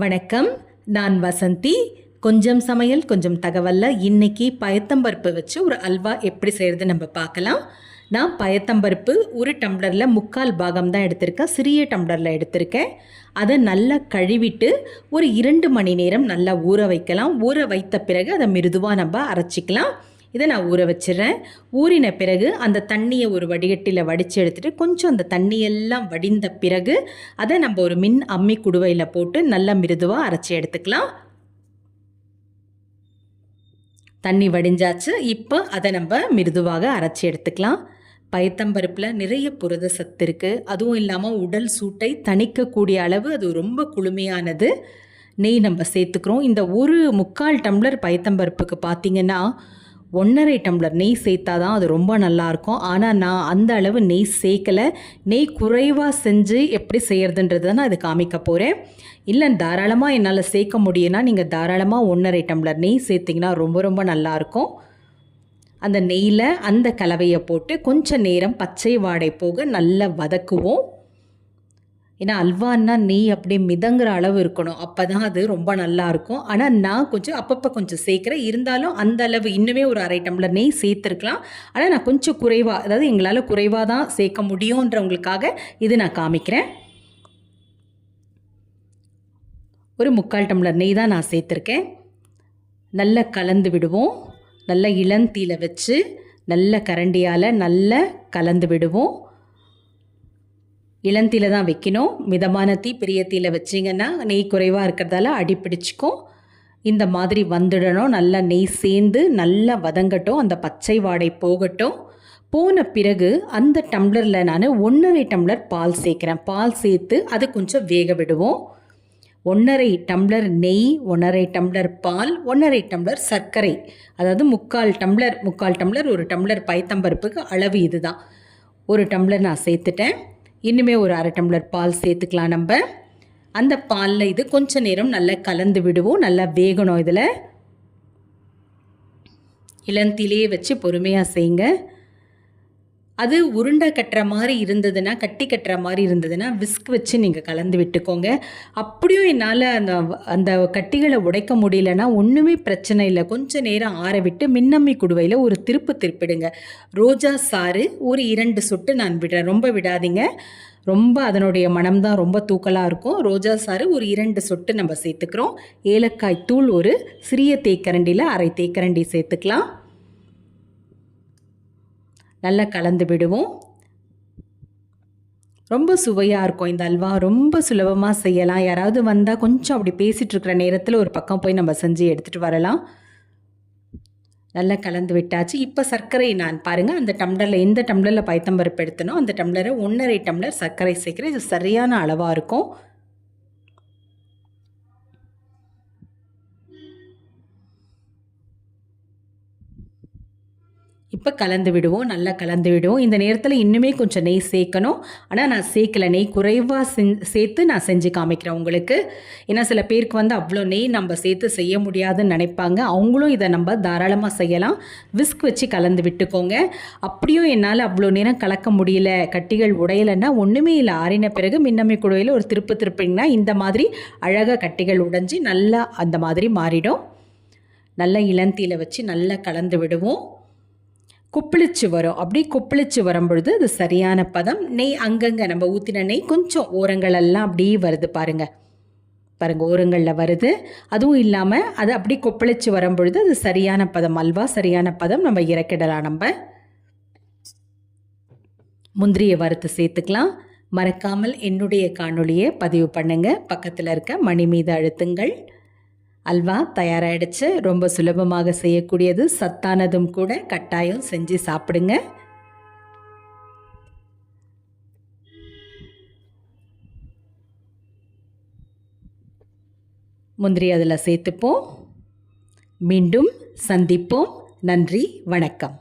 வணக்கம். நான் வசந்தி. கொஞ்சம் சமையல் கொஞ்சம் தகவல்ல இன்றைக்கி பயத்தம்பருப்பு வச்சு ஒரு அல்வா எப்படி செய்கிறது நம்ம பார்க்கலாம். நான் பயத்தம்பருப்பு ஒரு டம்ளரில் முக்கால் பாகம் தான் எடுத்திருக்கேன். சிறிய டம்ளரில் எடுத்திருக்கேன். அதை நல்லா கழுவிட்டு ஒரு இரண்டு மணி நேரம் நல்லா ஊற வைக்கலாம். ஊற வைத்த பிறகு அதை மிருதுவாக நம்ம அரைச்சிக்கலாம். இதை நான் ஊற வச்சிடுறேன். ஊறின பிறகு அந்த தண்ணியை ஒரு வடிகட்டியில் வடித்து எடுத்துட்டு கொஞ்சம் அந்த தண்ணியெல்லாம் வடிந்த பிறகு அதை நம்ம ஒரு மின் அம்மி குடுவையில் போட்டு நல்லா மிருதுவாக அரைச்சி எடுத்துக்கலாம். தண்ணி வடிஞ்சாச்சு. இப்போ அதை நம்ம மிருதுவாக அரைச்சி எடுத்துக்கலாம். பயத்தம்பருப்பில் நிறைய புரத சத்து இருக்குது அதுவும் இல்லாமல் உடல் சூட்டை தணிக்கக்கூடிய அளவு அது ரொம்ப குளுமையானது. நெய் நம்ம சேர்த்துக்கிறோம். இந்த ஒரு முக்கால் டம்ளர் பயத்தம்பருப்புக்கு பார்த்தீங்கன்னா ஒன்றரை டம்ளர் நெய் சேர்த்தா தான் அது ரொம்ப நல்லாயிருக்கும். ஆனால் நான் அந்த அளவு நெய் சேர்க்கலை. நெய் குறைவாக செஞ்சு எப்படி செய்கிறதுன்றதை நான் அது காமிக்க போகிறேன் இல்லை தாராளமாக என்னால் சேர்க்க முடியும்னா நீங்கள் தாராளமாக ஒன்றரை டம்ளர் நெய் சேர்த்திங்கன்னா ரொம்ப ரொம்ப நல்லாயிருக்கும். அந்த நெய்யில் அந்த கலவையை போட்டு கொஞ்சம் நேரம் பச்சை வாடை போக நல்லா வதக்குவோம். ஏன்னா அல்வான்னா நெய் அப்படியே மிதங்குற அளவு இருக்கணும். அப்போ தான் அது ரொம்ப நல்லா இருக்கும். ஆனால் நான் கொஞ்சம் அப்பப்போ கொஞ்சம் சேர்க்குறேன். இருந்தாலும் அந்த அளவு இன்னுமே ஒரு அரை டம்ளர் நெய் சேர்த்துருக்கலாம். ஆனால் நான் கொஞ்சம் குறைவாக அதாவது எங்களால் குறைவாக தான் சேர்க்க முடியுன்றவங்களுக்காக இது நான் காமிக்கிறேன். ஒரு முக்கால் டம்ளர் நெய் தான் நான் சேர்த்துருக்கேன். நல்லா கலந்து விடுவோம். நல்ல இளந்தீல வச்சு நல்ல கரண்டியால் நல்லா கலந்து விடுவோம். இளந்தீல தான் வைக்கணும். மிதமான தீ பெரிய தீல வச்சிங்கன்னா நெய் குறைவாக இருக்கிறதால அடி பிடிச்சிக்கும் இந்த மாதிரி வந்துடணும். நல்லா நெய் சேர்ந்து நல்லா வதங்கட்டும். அந்த பச்சை வாடை போகட்டும். போன பிறகு அந்த டம்ளரில் நான் ஒன்றரை டம்ளர் பால் சேர்க்குறேன். பால் சேர்த்து அது கொஞ்சம் வேக விடுவோம். ஒன்றரை டம்ளர் நெய் ஒன்றரை டம்ளர் பால் ஒன்றரை டம்ளர் சர்க்கரை. அதாவது முக்கால் டம்ளர் முக்கால் டம்ளர் ஒரு டம்ளர் பைத்தம்பருப்புக்கு அளவு இதுதான். ஒரு டம்ளர் நான் சேர்த்துட்டேன். இன்னுமே ஒரு அரை டம்ளர் பால் சேர்த்துக்கலாம் நம்ம. அந்த பாலில் இது கொஞ்சம் நேரம் நல்லா கலந்து விடுவோம். நல்லா வேகணும் இதில். இளந்திலேயே வச்சு பொறுமையாக செய்யுங்க. அது உருண்டை கட்டுற மாதிரி இருந்ததுன்னா கட்டி கட்டுற மாதிரி இருந்ததுன்னா விஸ்க் வச்சு நீங்கள் கலந்து விட்டுக்கோங்க. அப்படியும் என்னால் அந்த அந்த கட்டிகளை உடைக்க முடியலன்னா ஒன்றுமே பிரச்சனை இல்லை. கொஞ்சம் நேரம் ஆற விட்டு மின்னம்மி குடுவையில் ஒரு திருப்பு திருப்பிடுங்க. ரோஜா சாறு ஒரு இரண்டு சொட்டு நான் விடுறேன் ரொம்ப விடாதீங்க. ரொம்ப அதனுடைய மனம் தான் ரொம்ப தூக்கலாக இருக்கும். ரோஜா சாறு ஒரு இரண்டு சொட்டு நம்ம சேர்த்துக்கிறோம். ஏலக்காய் தூள் ஒரு சிறிய தேக்கரண்டியில் அரை தேக்கரண்டி சேர்த்துக்கலாம். நல்லா கலந்து விடுவோம். ரொம்ப சுவையாக இருக்கும் இந்த அல்வா. ரொம்ப சுலபமாக செய்யலாம். யாராவது வந்தால் கொஞ்சம் அப்படி பேசிகிட்டு இருக்கிற நேரத்தில் ஒரு பக்கம் போய் நம்ம செஞ்சு எடுத்துகிட்டு வரலாம். நல்லா கலந்து விட்டாச்சு. இப்போ சர்க்கரை நான் பாருங்கள் அந்த டம்ளரில் எந்த டம்ளரில் பைத்தம்பருப்பு எடுத்தனோ அந்த டம்ளரை ஒன்றரை டம்ளர் சர்க்கரை சேர்க்குறேன் இது சரியான அளவாக இருக்கும். இப்போ கலந்து விடுவோம் நல்லா கலந்து விடுவோம். இந்த நேரத்தில் இன்னுமே கொஞ்சம் நெய் சேர்க்கணும். ஆனால் நான் சேர்க்கல. நெய் குறைவாக செஞ் சேர்த்து நான் செஞ்சு காமிக்கிறேன் உங்களுக்கு. ஏன்னா சில பேருக்கு வந்து அவ்வளோ நெய் நம்ம சேர்த்து செய்ய முடியாதுன்னு நினைப்பாங்க. அவங்களும் இதை நம்ம தாராளமாக செய்யலாம். விஸ்க் வச்சு கலந்து விட்டுக்கோங்க. அப்படியும் என்னால் அவ்வளோ நேரம் கலக்க முடியல. கட்டிகள் உடையலைன்னா ஒன்றுமே இல்லை. ஆறின பிறகு மின்னமை குழுவையில் ஒரு திருப்பு திருப்பிங்கன்னா இந்த மாதிரி அழகாக கட்டிகள் உடைஞ்சி நல்லா அந்த மாதிரி மாறிடும். நல்லா இளந்தீல வச்சு நல்லா கலந்து விடுவோம். கொப்பளிச்சு வரும். அப்படி கொப்பளிச்சு வரும் பொழுது அது சரியான பதம். நெய் அங்கங்கே நம்ம ஊற்றின நெய் கொஞ்சம் ஓரங்களெல்லாம் அப்படியே வருது பாருங்கள் பாருங்கள் ஓரங்களில் வருது. அதுவும் இல்லாமல் அது அப்படி கொப்பளிச்சு வரும் பொழுது அது சரியான பதம். அல்வா சரியான பதம். நம்ம இறக்கிடலாம் நம்ம. முந்திரியை வறுத்து சேர்த்துக்கலாம். மறக்காமல் என்னுடைய காணொளியை பதிவு பண்ணுங்கள் பக்கத்தில் இருக்க மணி மீது அழுத்துங்கள். அல்வா தயாராகிடுச்சு ரொம்ப சுலபமாக செய்யக்கூடியது சத்தானதும் கூட கட்டாயம் செஞ்சு சாப்பிடுங்க. முந்திரி அதில் சேர்த்துப்போம். மீண்டும் சந்திப்போம். நன்றி வணக்கம்.